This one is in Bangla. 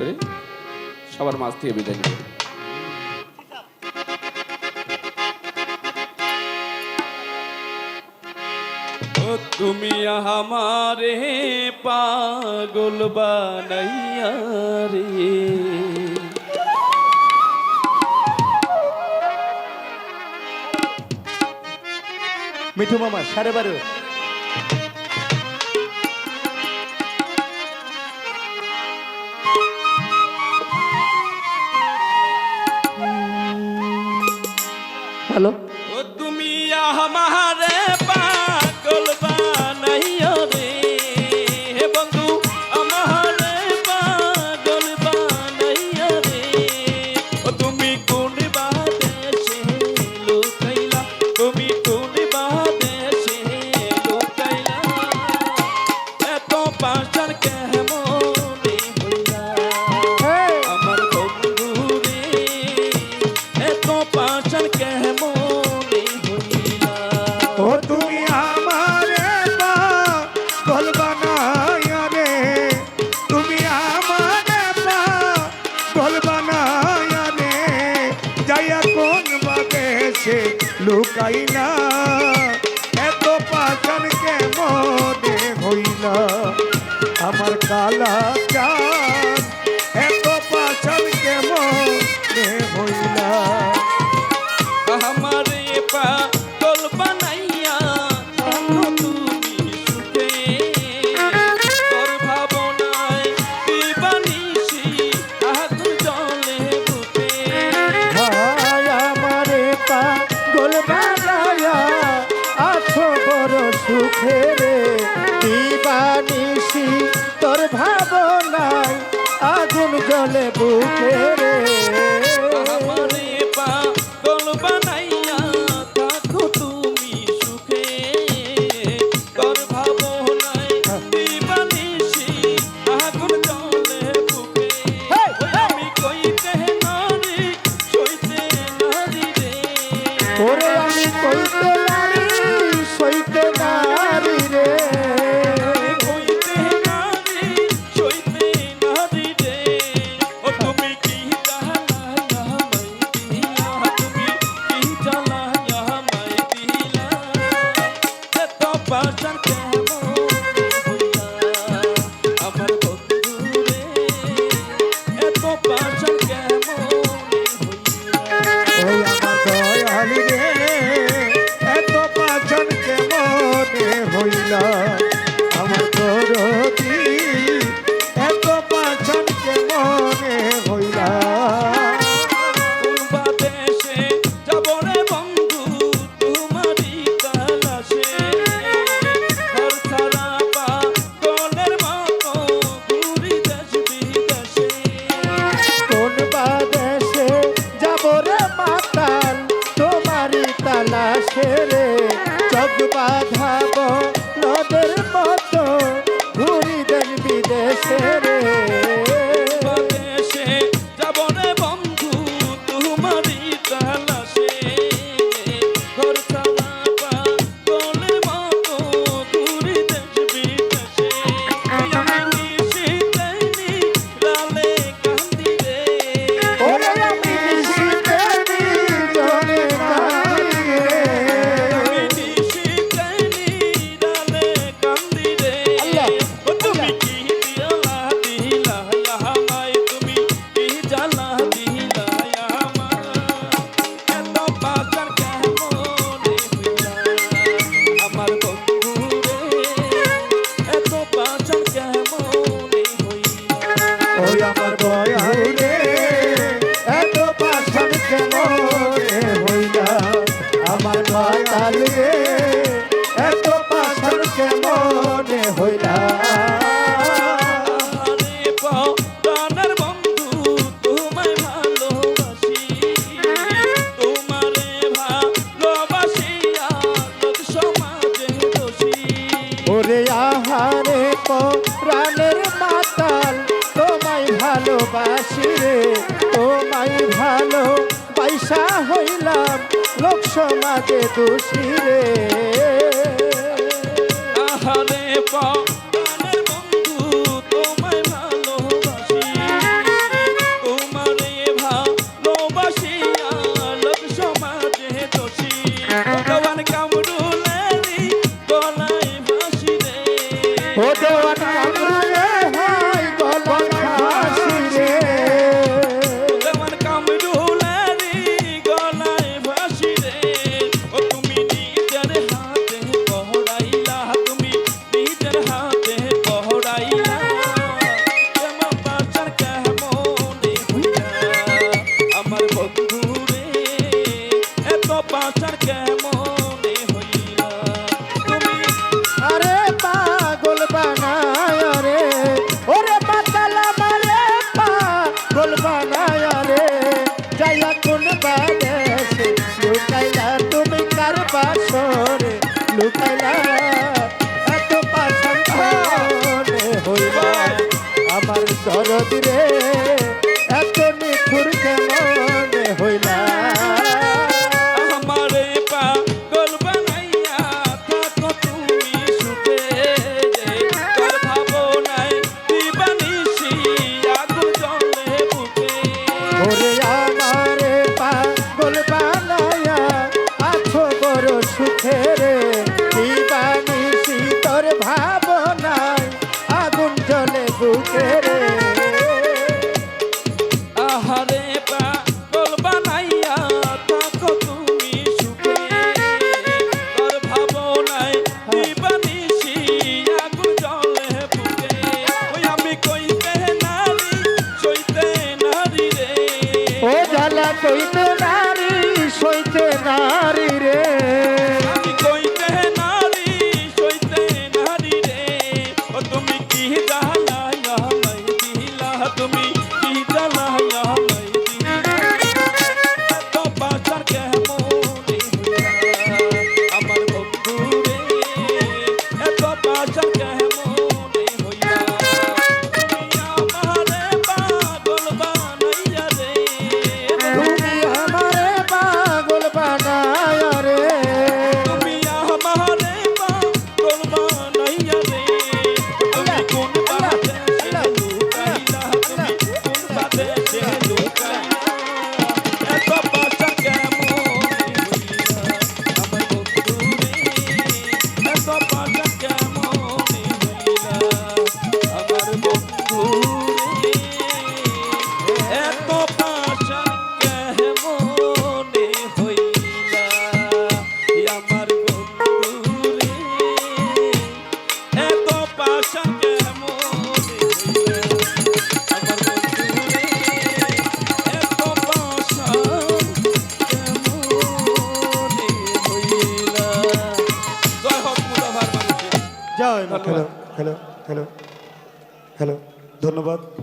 করে সবার মাছ থেকে বিদায় নেব। তুমি আমারে পাগল বানাইয়া রে। মিঠু মামা সাড়ে বারো। Alô? কাইনা Okay. রাখে রে চোখ বাধা ওরে আহারে কো প্রাণের মাতাল, তোমায় ভালোবাসি রে, তোমায় ভালো পয়সা হইলাম লোক সমাজে দোষী রে। হতে দরদ রে এত নিখুর কেমন হইলা? আমারে পাগল বানাইয়া থাকো তুমি সুখে আর ভাবনায় দিবানিশি আগুন জলে বুকে। ওরে আমারে পাগল বানাইয়া আছো বড় সুখে রে দিবানিশি তোর ভাবনায় আগুন জলে বুকে রে। ধন্যবাদ ভাই